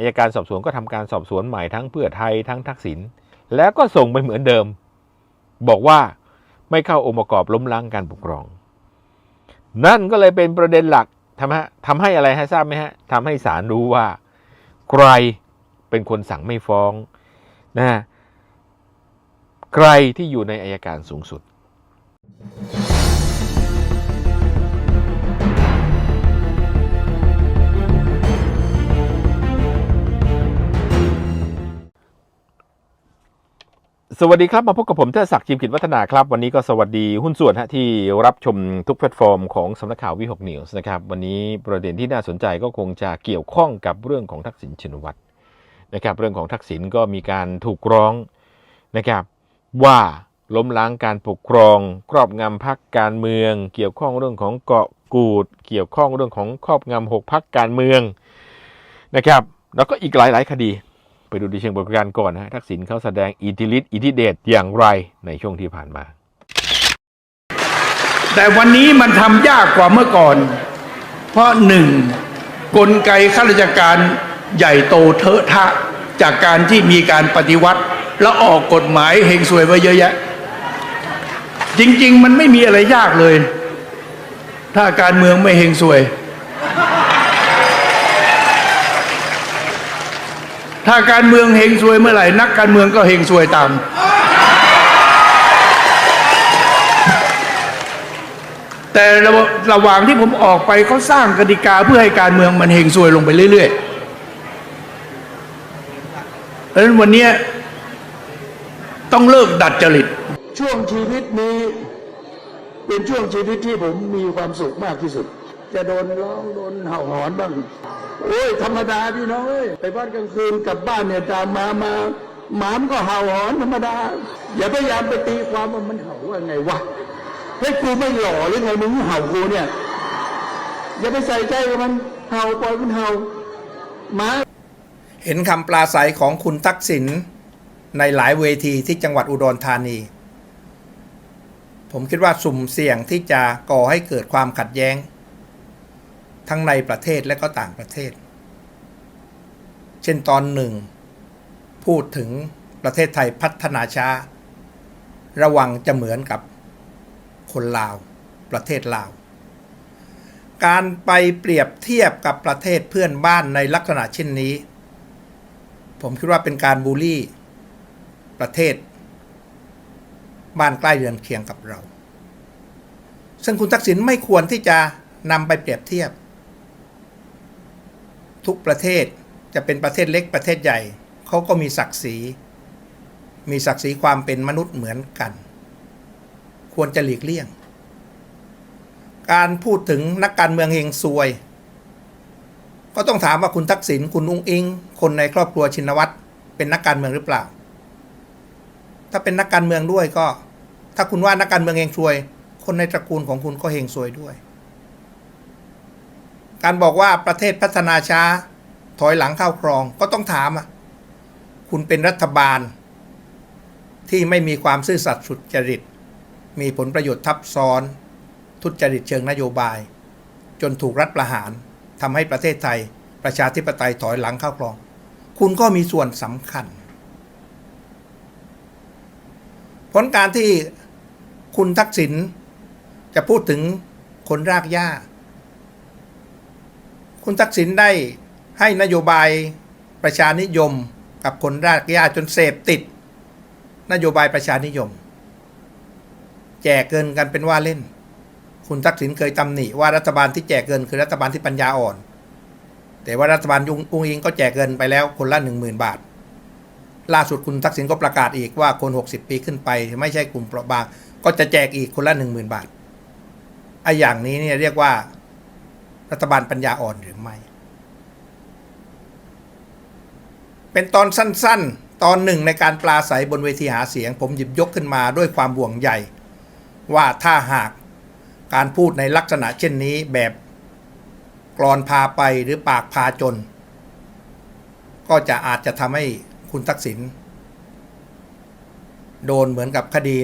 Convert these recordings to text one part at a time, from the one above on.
อายการสอบสวนก็ทำการสอบสวนใหม่ทั้งเพื่อไทยทั้งทักษิณแล้วก็ส่งไปเหมือนเดิม บอกว่าไม่เข้าองค์ประกอบล้มล้างการปกครอง นั่นก็เลยเป็นประเด็นหลักทำให้ทำให้อะไรฮะทราบไหมฮะทำให้ศาลรู้ว่า ใครเป็นคนสั่งไม่ฟ้องนะฮะใครที่อยู่ในอายการสูงสุด สวัสดีครับ มาพบกับผมเทดศักดิ์จิมกิจวัฒนาครับ วันนี้ก็สวัสดีหุ้นส่วนฮะที่รับชมทุกแพลตฟอร์มของสำนักข่าววิหกนิวส์นะครับ วันนี้ประเด็นที่น่าสนใจก็คงจะเกี่ยวข้องกับเรื่องของทักษิณชินวัตรนะครับ เรื่องของทักษิณก็มีการถูกร้องนะครับว่าล้มล้างการปกครอง ครอบงำพักการเมือง เกี่ยวข้องเรื่องของเกาะกูด เกี่ยวข้องเรื่องของครอบงำหกพักการเมืองนะครับ แล้วก็อีกหลาย ๆ คดี ไปดูดิเชิงบทการก่อนนะฮะทักษิณเขาแสดงอิทธิฤทธิ์อิทธิเดชอย่างไรในช่วงที่ผ่านมา แต่วันนี้มันทำยากกว่าเมื่อก่อน เพราะหนึ่งกลไกข้าราชการใหญ่โตเทอะทะจากการที่มีการปฏิวัติ แล้วออกกฎหมายเฮงซวยไว้เยอะแยะ จริง ๆ มันไม่มีอะไรยากเลย ถ้าการเมืองไม่เฮงซวย ถ้าการเมืองเฮงซวยเมื่อไหร่ นักการเมืองก็เฮงซวยตาม แต่ระระหว่างที่ผมออกไปเขาสร้างกติกาเพื่อให้การเมืองมันเฮงซวยลงไปเรื่อยๆเพราะฉะนั้นวันนี้ต้องเลิกดัดจริต ช่วงชีวิตนี้ เป็นช่วงชีวิตที่ผมมีความสุขมากที่สุด จะโดนร้องโดนเห่าหอนบ้างโอ้ยธรรมดาพี่น้องเอ้ยไปบ้านกลางคืนกลับบ้านเนี่ยตามมามาหมามก็เห่าหอนธรรมดา อย่าพยายามไปตีความว่ามันเห่าว่าไงวะเฮ้ยกูไม่หล่อหรือไงมึงเห่ากูเนี่ย อย่าไปใส่ใจกับมันเห่าปล่อยมันเห่าหมาเห็นคำปราศัยของคุณทักษิณในหลายเวทีที่จังหวัดอุดรธานี ผมคิดว่าสุ่มเสี่ยงที่จะก่อให้เกิดความขัดแย้ง ทั้งในประเทศและก็ต่างประเทศ เช่นตอนหนึ่ง พูดถึงประเทศไทยพัฒนาช้า ระวังจะเหมือนกับคนลาว ประเทศลาว การไปเปรียบเทียบกับประเทศเพื่อนบ้านในลักษณะเช่นนี้ ผมคิดว่าเป็นการบูลลี่ ประเทศ บ้านใกล้เรือนเคียงกับเรา ซึ่งคุณทักษิณไม่ควรที่จะนำไปเปรียบเทียบ ทุกประเทศจะเป็นประเทศเล็กประเทศใหญ่เขาก็มีศักดิ์ศรี มีศักดิ์ศรีความเป็นมนุษย์เหมือนกัน ควรจะหลีกเลี่ยง การพูดถึงนักการเมืองเฮงซวย ก็ต้องถามว่าคุณทักษิณคุณอุ้งอิง คนในครอบครัวชินวัตรเป็นนักการเมืองหรือเปล่า ถ้าเป็นนักการเมืองด้วยก็ ถ้าคุณว่านักการเมืองเฮงซวย คนในตระกูลของคุณก็เฮงซวยด้วย การบอกว่าประเทศพัฒนาช้า ถอยหลังเข้าครองก็ต้องถามอะคุณเป็นรัฐบาล ที่ไม่มีความซื่อสัตย์สุจริต มีผลประโยชน์ทับซ้อน ทุจริตเชิงนโยบาย จนถูกรัฐประหารทำให้ประเทศไทย ประชาธิปไตยถอยหลังเข้าครอง คุณก็มีส่วนสำคัญ ผลการที่คุณทักษิณจะพูดถึงคนรากหญ้า คุณทักษิณได้ให้นโยบายประชานิยมกับคนรากหญ้าจนเสพติด นโยบายประชานิยม แจกเงินกันเป็นว่าเล่น คุณทักษิณเคยตำหนิว่ารัฐบาลที่แจกเงินคือรัฐบาลที่ปัญญาอ่อน แต่ว่ารัฐบาลยุงอุ้งอิงก็แจกเงินไปแล้วคนละหนึ่งหมื่นบาท ล่าสุดคุณทักษิณก็ประกาศอีกว่าคน 60 ปีขึ้นไป ไม่ใช่กลุ่มเปราะบางก็จะแจกอีกคนละหนึ่งหมื่นบาทไอ้อย่างนี้เนี่ยเรียกว่า รัฐบาลปัญญาอ่อนหรือไม่ เป็นตอนสั้นๆ ตอนหนึ่งในการปลาใสบนเวทีหาเสียง ผมหยิบยกขึ้นมาด้วยความห่วงใยว่าถ้าหากการพูดในลักษณะเช่นนี้แบบกรอนพาไปหรือปากพาจน ก็จะอาจจะทำให้คุณทักษิณโดนเหมือนกับคดี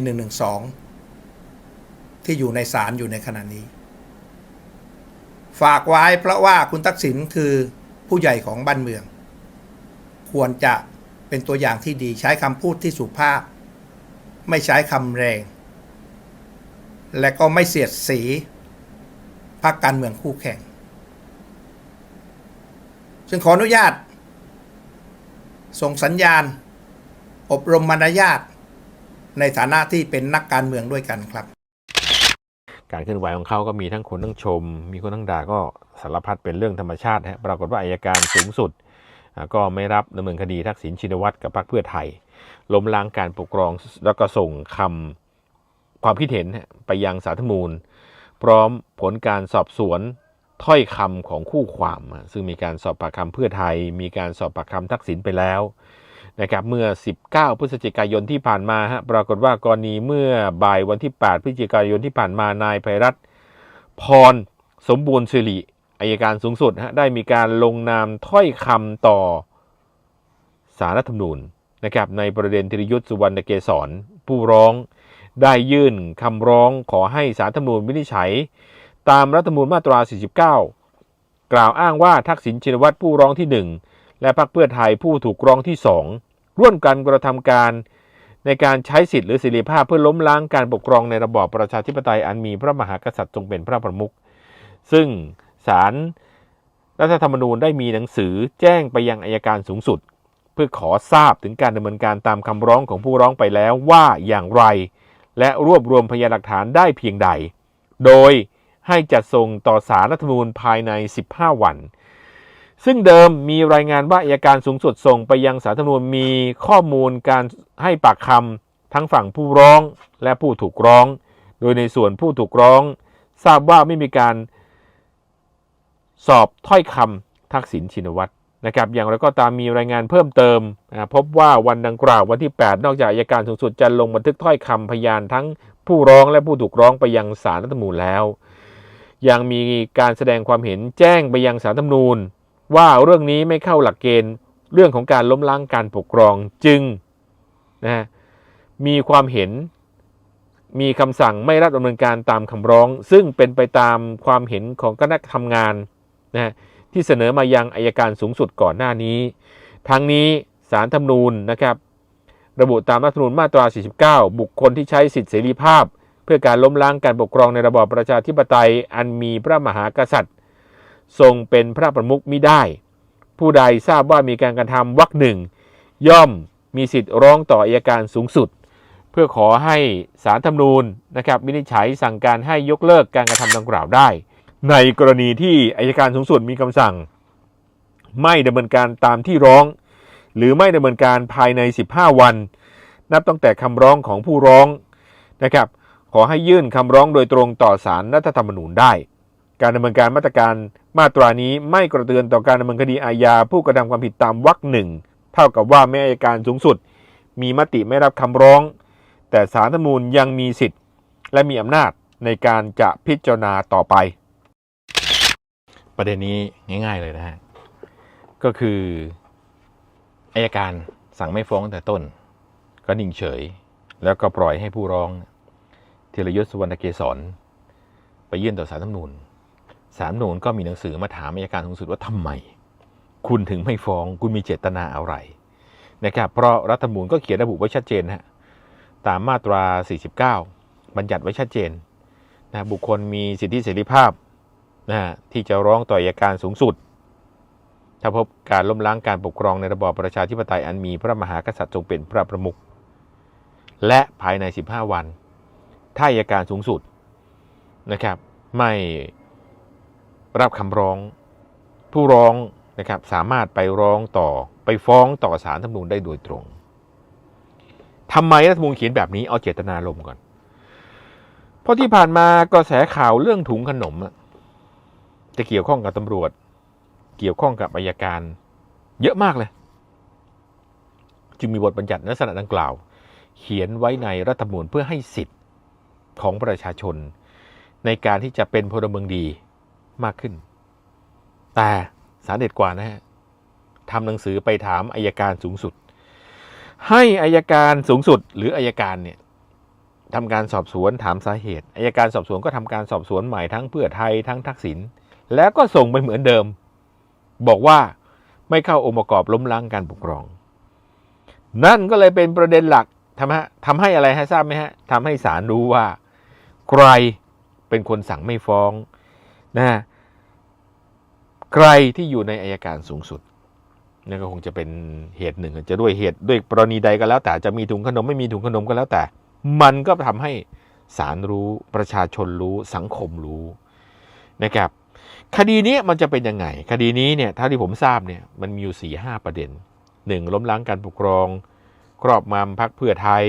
112 ที่อยู่ในศาลอยู่ในขณะนี้ ฝากไว้เพราะว่าคุณทักษิณคือผู้ใหญ่ของบ้านเมือง ควรจะเป็นตัวอย่างที่ดีใช้คำพูดที่สุภาพ ไม่ใช้คำแรง และก็ไม่เสียดสีพรรคการเมืองคู่แข่งซึ่งขออนุญาต ส่งสัญญาณ อบรมมารยาทในฐานะที่เป็นนักการเมืองด้วยกันครับ การเคลื่อนไหวของเขาก็มีทั้งคนทั้งชม มีคนทั้งด่าก็สารพัดเป็นเรื่องธรรมชาติฮะปรากฏว่าอายการสูงสุด ก็ไม่รับดำเนินคดีทักษิณชินวัตรกับพรรคเพื่อไทยล้มล้างการปกครองแล้วก็ส่งคำความคิดเห็นไปยังสาธรรมนูญพร้อมผลการสอบสวนถ้อยคำของคู่ความ ซึ่งมีการสอบปากคำเพื่อไทย มีการสอบปากคำทักษิณไปแล้ว นะครับเมื่อ 19 พฤศจิกายนที่ผ่านมาฮะปรากฏว่ากรณีเมื่อบ่ายวันที่ 8 พฤศจิกายนที่ผ่านมานายไพรัตพรสมบูรณ์สิริอายการสูงสุดฮะได้มีการลงนามถ้อยคำต่อสารรัฐธรรมนูญนะครับในประเด็นธิรยุทธ์สุวรรณเกษรผู้ร้องได้ยื่นคำร้องขอให้สารรัฐธรรมนูญวินิจฉัย ตามรัฐธรรมนูญมาตรา 49 กล่าวอ้างว่าทักษิณชินวัตรผู้ร้องที่ 1 และพรรคเพื่อไทยผู้ถูกร้องที่ 2 ร่วมกันกระทำการในการใช้สิทธิ์หรือเสรีภาพเพื่อล้มล้างการปกครองในระบอบประชาธิปไตยอันมีพระมหากษัตริย์ทรงเป็นพระประมุขซึ่งศาลรัฐธรรมนูญได้มีหนังสือแจ้งไปยังอายการสูงสุด เพื่อขอทราบถึงการดำเนินการตามคำร้องของผู้ร้องไปแล้วว่าอย่างไร และรวบรวมพยานหลักฐานได้เพียงใด โดยให้จัดส่งต่อสารรัฐธรรมนูญภายใน 15 วัน ซึ่งเดิมมีรายงานว่าอัยการสูงสุดส่งไปยังสารธรรมนูญมีข้อมูลการให้ปากคำทั้งฝั่งผู้ร้องและผู้ถูกร้อง โดยในส่วนผู้ถูกร้อง ทราบว่าไม่มีการสอบถ้อยคำทักษิณชินวัตรนะครับอย่างไรก็ตามมีรายงานเพิ่มเติม พบว่าวันดังกล่าววันที่ 8 นอกจากอัยการสูงสุดจะลงบันทึกถ้อยคำพยานทั้งผู้ร้องและผู้ถูกร้องไปยังศาลรัฐธรรมนูญแล้ว ยังมีการแสดงความเห็นแจ้งไปยังศาลรัฐธรรมนูญ ว่าเรื่องนี้ไม่เข้าหลักเกณฑ์เรื่องของการล้มล้างการปกครองจึงนะฮะมีความเห็นมีคำสั่งไม่รับดำเนินการตามคำร้อง ซึ่งเป็นไปตามความเห็นของคณะทำงานนะฮะที่เสนอมายังอายการสูงสุดก่อนหน้านี้ ทั้งนี้สารธรรมนูญนะครับระบุตามรัฐธรรมนูญมาตรา 49 บุคคลที่ใช้สิทธิเสรีภาพ เพื่อการล้มล้างการปกครองในระบอบประชาธิปไตย อันมีพระมหากษัตริย์ ทรงเป็นพระประมุขมิได้ ผู้ใดทราบว่ามีการกระทำวรรคหนึ่ง ย่อมมีสิทธิ์ร้องต่ออัยการสูงสุด เพื่อขอให้สารธรรมนูญนะครับวินิจฉัยสั่งการให้ยกเลิกการกระทำดังกล่าวได้ ในกรณีที่อัยการสูงสุดมีคำสั่ง ไม่ดำเนินการตามที่ร้อง หรือไม่ดำเนินการภายใน 15 วัน นับตั้งแต่คำร้องของผู้ร้องนะครับขอให้ยื่นคำร้องโดยตรงต่อสารรัฐธรรมนูญได้ การดำเนินการมาตรการมาตรานี้ไม่กระเตือนต่อการดำเนินคดีอาญาผู้กระทำความผิดตามวรรคหนึ่งเท่ากับว่าแม้อัยการสูงสุด มีมติไม่รับคำร้อง แต่สารธรรมนูญยังมีสิทธิ์ และมีอำนาจในการจะพิจารณาต่อไป ประเด็นนี้ง่าย ๆเลยนะฮะก็คืออายการสั่งไม่ฟ้องแต่ต้น ก็นิ่งเฉย แล้วก็ปล่อยให้ผู้ร้องธีรยุทธ์สุวรรณเกษรไปยื่นต่อสารธรรมนูญ สารรัฐธรรมนูญก็มีหนังสือมาถามอายการสูงสุดว่าทำไม คุณถึงไม่ฟ้องคุณมีเจตนาอะไรนะครับเพราะรัฐธรรมนูญก็เขียนระบุไว้ชัดเจนฮะตามมาตรา 49 บัญญัติไว้ชัดเจนนะบุคคลมีสิทธิเสรีภาพนะที่จะร้องต่ออัยการสูงสุด ถ้าพบการล้มล้างการปกครองในระบอบประชาธิปไตยอันมีพระมหากษัตริย์ทรงเป็นพระประมุขและภายใน 15 วัน ถ้าอัยการสูงสุดนะครับ ไม่ รับคำร้อง ผู้ร้องนะครับสามารถไปร้องต่อไปฟ้องต่อศาลรัฐธรรมนูญได้โดยตรงทำไมรัฐธรรมนูญเขียนแบบนี้เอาเจตนาลมณ์ก่อน เพราะที่ผ่านมากระแสข่าวเรื่องถุงขนมจะเกี่ยวข้องกับตำรวจ เกี่ยวข้องกับอายการ เยอะมากเลย จึงมีบทบัญญัติลักษณะดังกล่าว เขียนไว้ในรัฐธรรมนูญเพื่อให้สิทธิ์ของประชาชน ในการที่จะเป็นพลเมืองดี มากขึ้น แต่สารเด็ดกว่านะฮะทำหนังสือไปถามอายการสูงสุด ให้อายการสูงสุดหรืออายการเนี่ยทำการสอบสวนถามสาเหตุอายการสอบสวนก็ทำการสอบสวนใหม่ทั้งเพื่อไทยทั้งทักษิณแล้วก็ส่งไปเหมือนเดิม บอกว่าไม่เข้าองค์ประกอบล้มล้างการปกครอง นั่นก็เลยเป็นประเด็นหลักทำให้ทำให้อะไรฮะทราบไหมฮะทำให้ศาลรู้ว่า ใครเป็นคนสั่งไม่ฟ้อง นะฮะใครที่อยู่ในอายการสูงสุดนั่นก็คงจะเป็นเหตุหนึ่ง จะด้วยเหตุด้วยกรณีใดก็แล้ว แต่จะมีถุงขนมไม่มีถุงขนมก็แล้วแต่ มันก็ทำให้ศาลรู้ประชาชนรู้สังคมรู้นะครับ คดีนี้มันจะเป็นยังไง คดีนี้เนี่ยเท่าที่ผมทราบเนี่ยมันมีอยู่สี่ห้าประเด็นหนึ่งล้มล้างการปกครอง ครอบงำพักเพื่อไทย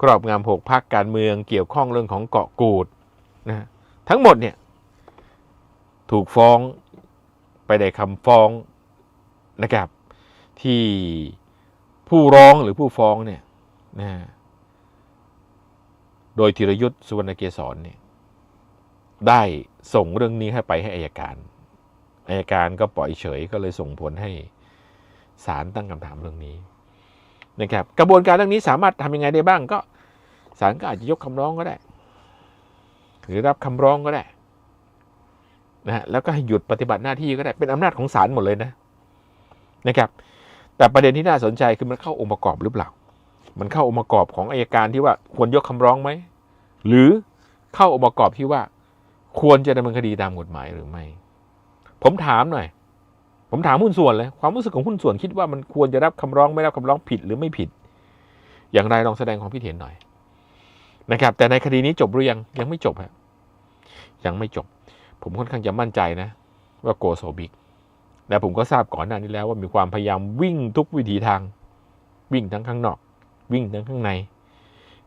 ครอบงำหกพักการเมือง เกี่ยวข้องเรื่องของเกาะกูดนะฮะทั้งหมดเนี่ย ถูกฟ้องไปในคำฟ้องนะครับ ที่ผู้ร้องหรือผู้ฟ้องเนี่ยนะฮะโดยธีรยุทธ์สุวรรณเกษรเนี่ยได้ส่งเรื่องนี้ให้ไปให้อายการอายการก็ปล่อยเฉยก็เลยส่งผลให้ศาลตั้งคำถามเรื่องนี้นะครับ กระบวนการเรื่องนี้สามารถทำยังไงได้บ้างก็ศาลก็อาจจะยกคำร้องก็ได้ หรือรับคำร้องก็ได้ นะแล้วก็ให้หยุดปฏิบัติหน้าที่ก็ได้เป็นอำนาจของศาลหมดเลยนะนะครับ แต่ประเด็นที่น่าสนใจคือมันเข้าองค์ประกอบหรือเปล่า มันเข้าองค์ประกอบของอายการที่ว่าควรยกคำร้องไหมหรือเข้าองค์ประกอบที่ว่า ควรจะดำเนินคดีตามกฎหมายหรือไม่ ผมถามหน่อย ผมถามหุ้นส่วนเลยความรู้สึกของหุ้นส่วนคิดว่ามันควรจะรับคำร้องไม่รับคำร้องผิดหรือไม่ผิด อย่างไรลองแสดงความคิดเห็นหน่อยนะครับ แต่ในคดีนี้จบหรือยังยังไม่จบฮะยังไม่จบ ผมค่อนข้างจะมั่นใจนะ ว่าโกโซบิกและผมก็ทราบก่อนหน้านี้แล้วว่ามีความพยายามวิ่งทุกวิถีทาง วิ่งทั้งข้างนอก วิ่งทั้งข้างใน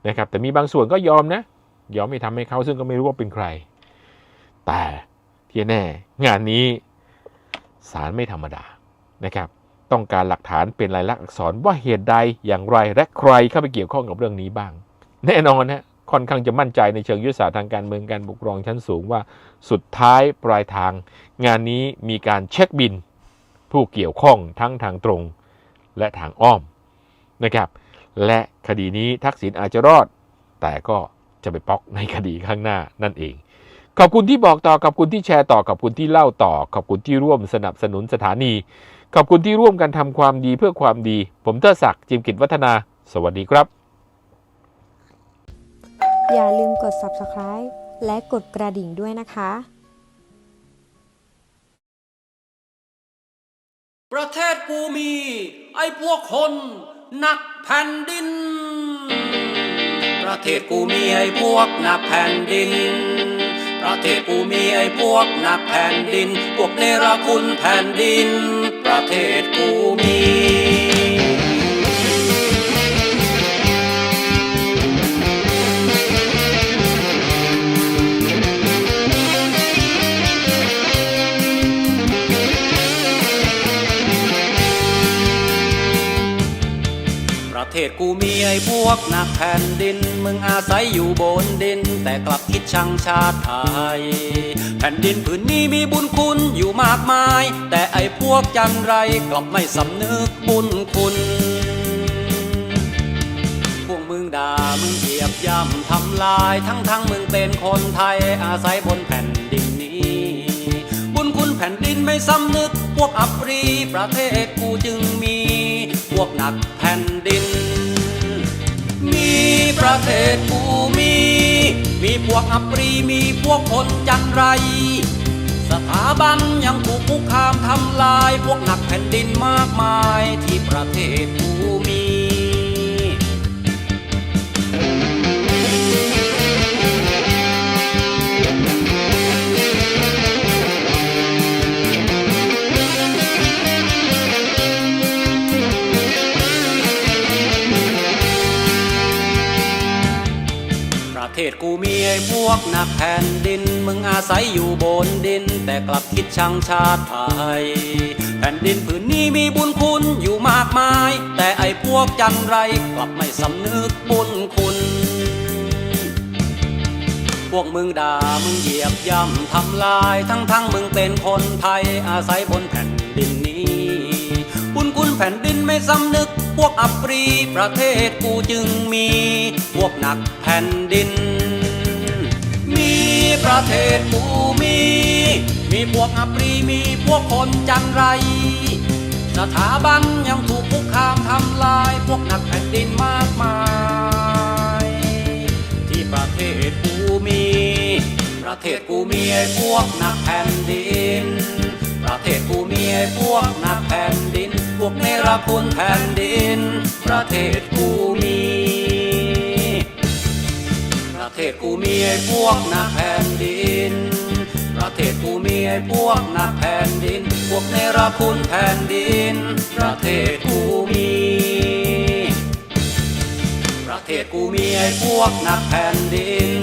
นะครับ แต่มีบางส่วนก็ยอมนะ ยอมไม่ทำให้เขาซึ่งก็ไม่รู้ว่าเป็นใคร แต่ที่แน่ งานนี้ศาลไม่ธรรมดานะครับ ต้องการหลักฐานเป็นลายลักษณ์อักษรว่าเหตุใดอย่างไรและใครเข้าไปเกี่ยวข้องกับเรื่องนี้บ้าง แน่นอนนะ ค่อนข้างจะมั่นใจในเชิงยุทธศาสตร์ทางการเมืองการปกครองชั้นสูงว่าสุดท้ายปลายทาง งานนี้มีการเช็คบิน ผู้เกี่ยวข้องทั้งทางตรงและทางอ้อมนะครับ และคดีนี้ทักษิณอาจจะรอด แต่ก็จะไปป๊อกในคดีข้างหน้านั่นเอง ขอบคุณที่บอกต่อขอบคุณที่แชร์ต่อขอบคุณที่เล่าต่อ ขอบคุณที่ร่วมสนับสนุนสถานี ขอบคุณที่ร่วมกันทำความดีเพื่อความดี ผมเทอศักดิ์จิมกิจวัฒนา สวัสดีครับ อย่าลืมกด subscribe และกดกระดิ่งด้วยนะคะ ประเทศกูมี ไอ้พวกคนหนักแผ่นดิน ประเทศกูมีไอ้พวกหนักแผ่นดิน ประเทศกูมีไอ้พวกหนักแผ่นดิน พวกเนรคุณแผ่นดิน ประเทศกูมี ไอ้พวกนักแผ่นดิน มึงอาศัยอยู่บนดิน แต่กลับคิดชังชาติไทย แผ่นดินผืนนี้มีบุญคุณอยู่มากมาย แต่ไอ้พวกจันไรกลับไม่สำนึกบุญคุณพวกมึงด่ามึงเหยียบย่ำทำลาย ทั้งทั้งมึงเป็นคนไทยอาศัยบนแผ่นดินนี้ บุญคุณแผ่นดินไม่สำนึก พวกอัปรีประเทศกูจึงมี พวกหนักแผ่นดิน ประเทศภูมิ มีพวกอัปรีมีพวกคนจันไร สถาบันยังถูกคุกคามทำลาย พวกหนักแผ่นดินมากมายที่ประเทศภูมิ นักแผ่นดิน มึงอาศัยอยู่บนดิน แต่กลับคิดชังชาติไทย แผ่นดินผืนนี้มีบุญคุณอยู่มากมาย แต่ไอ้พวกจันไรกลับไม่สำนึกบุญคุณ พวกมึงด่ามึงเหยียบย่ำทำลาย ทั้งทั้งๆมึงเป็นคนไทย อาศัยบนแผ่นดินนี้ บุญคุณแผ่นดินไม่สำนึก พวกอัปรีประเทศกูจึงมี พวกหนักแผ่นดิน ประเทศกูมี มีพวกอัปรีมีพวกคนจันไร สถาบันยังถูกคุกคามทำลาย พวกนักแผ่นดินมากมาย ที่ประเทศกูมี ประเทศกูมีไอ้พวกนักแผ่นดิน ประเทศกูมีไอ้พวกนักแผ่นดิน พวกเนรคุณแผ่นดิน ประเทศกูมี เทศกูมีไอ้พวกนักแผ่นดิน ประเทศกูมีไอ้พวกนักแผ่นดิน พวกเนรคุณแผ่นดิน ประเทศกูมี ประเทศกูมีไอ้พวกนักแผ่นดิน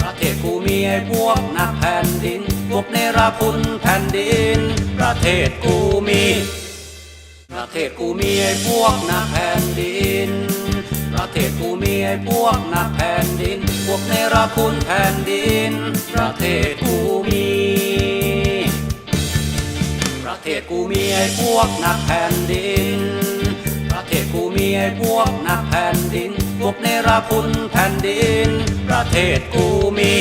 ประเทศกูมีไอ้พวกนักแผ่นดิน พวกเนรคุณแผ่นดิน ประเทศกูมี ประเทศกูมีไอ้พวกนักแผ่นดิน ประเทศกูมีไอ้พวกนักแผ่นดิน พวกเนรคุณแผ่นดิน ประเทศกูมี ประเทศกูมีไอ้พวกนักแผ่นดิน ประเทศกูมีไอ้พวกนักแผ่นดิน พวกเนรคุณแผ่นดิน ประเทศกูมี